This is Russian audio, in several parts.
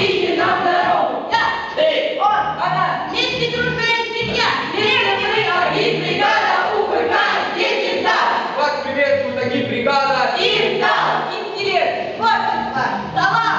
лишний нам дорогу. Я, ты, он, она, есть петрушкая семья, деревня мы, и бригада, УПК, дети, да. Вас приветствуют такие бригада. И да, интерес, творчество, талант.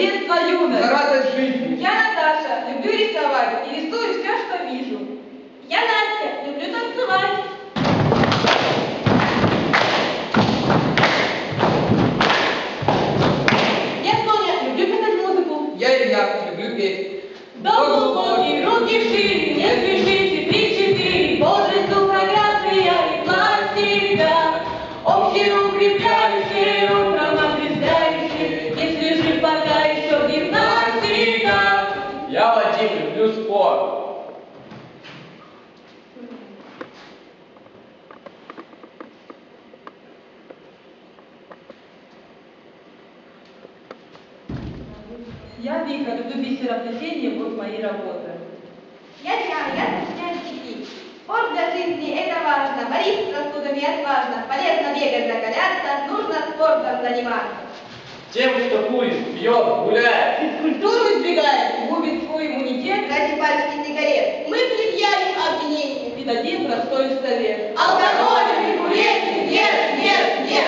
детство юность. Радость жизни. Я Наташа, люблю рисовать и рисую все, что вижу. Я Настя, люблю танцевать. Я Соня, люблю писать музыку. Я Илья, люблю петь. До глубоких, руки шире, не спешите, три-четыре, бодрый дух, грация и план всегда, общий укрепляет. Люблю спорт. Я Вика, люблю бисероплетение, вот мои работы. Я Диана, я сочиняю стихи. Спорт для жизни – это важно, борись с простудами отважно, полезно бегать, закаляться, нужно спортом заниматься. Тем, кто курит, пьет, гуляет. Физкультуру избегает, губит свой иммунитет, Ради пачки сигарет мы предъявим обвинение. и дадим простой совет. Алкоголь и курение нет, нет, нет.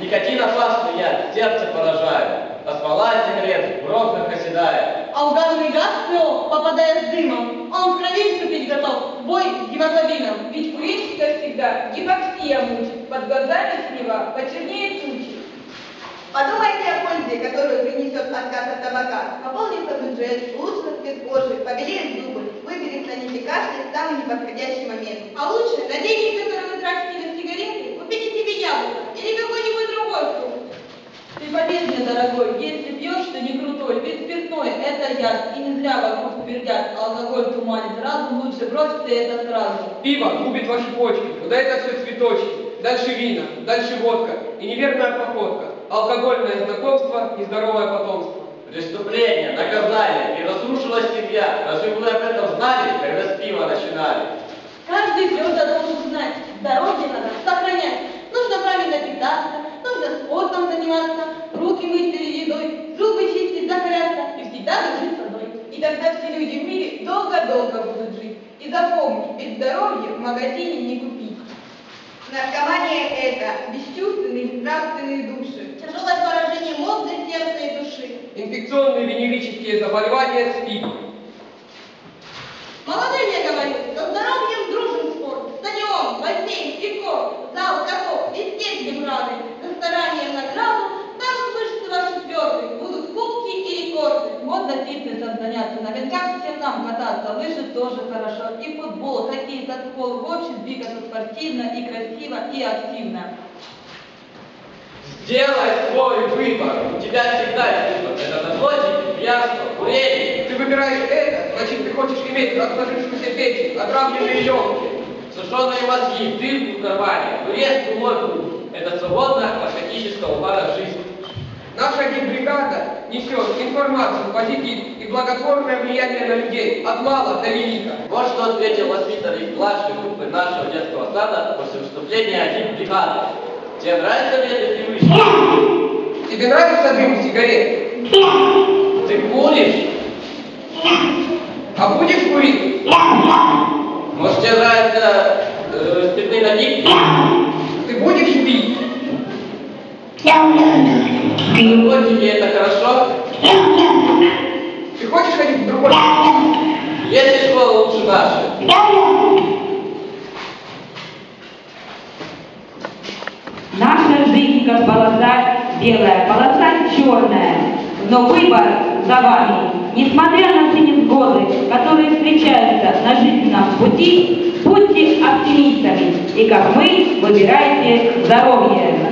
Никотин опасный яд, сердце поражает. А смола сигарет в бронхах оседает. А угарный газ в попадая с дымом, он в крови вступить готов, бой с гемоглобином. Ведь курильщика всегда гипоксия мучит, под глазами с него почернеет тучи. Подумайте пользе, которую принесет отказ от табака. Пополнится бюджет, улучшится цвет кожи, побелеют зубы, выберется не кашель в самый неподходящий момент. А лучше на деньги, которые вы тратите на сигареты, купите себе яблоко или какой-нибудь другой фрукт. Ты поверь мне, дорогой, если пьешь, ты не крутой, ведь спиртное – это яд, и не зря вокруг твердят, алкоголь туманит разум, лучше брось ты это сразу. Пиво губит ваши почки, вот это все цветочки. Дальше вина, дальше водка и неверная походка. Алкогольное знакомство и здоровое потомство. Преступление, наказание и разрушилась семья. Разве вы об этом знали, когда с пива начинали? Каждый звезда должен знать, здоровье надо сохранять. Нужно правильно питаться, нужно спортом заниматься, руки мыть перед едой, зубы чистить, закаляться и всегда дружить с одной. И тогда все люди в мире долго-долго будут жить. И запомни, ведь здоровье в магазине не купить. Наркомания – это бесчувственные, безнравственные души. Тяжелое поражение мозга, сердца и души. Инфекционные венерические заболевания СПИД. Молодым я говорю, со здоровьем дружен спорт. Стадион, бассейн, трико, зал, каток, где рады. За старание в награду станут мышцы ваши твердые, будут кубки и рекорды. Модно фитнесом заняться, на коньках всем нам кататься, лыжи тоже хорошо. И футбол, хоккей, танцпол, в общем двигаться спортивно и красиво и активно. Сделай свой выбор. У тебя всегда есть выбор. Это наркотики, пьянство, курение. Ты выбираешь это, значит ты хочешь иметь разложившуюся печень, отравленные легкие. Сушеные мозги, дырку в кармане, турецкую морду. Это свободно от наркотического пара жизни. Наша гибригада несет информацию, позитив и благотворное влияние на людей от мала до велика. Вот что ответил воспитанник младшей группы нашего детского сада после выступления один бригады. Тебе нравится вредные привычки? Тебе нравится дым сигарет? Ты куришь? А будешь курить? Может, тебе нравятся э, спиртные напитки? Ты будешь пить? Наркотики это хорошо? Ты хочешь ходить в другой? Если школа лучше нашей? Наша жизнь как полоса белая, полоса черная, но выбор за вами. Несмотря на все невзгоды, которые встречаются на жизненном пути, будьте оптимистами и, как мы, выбирайте здоровье.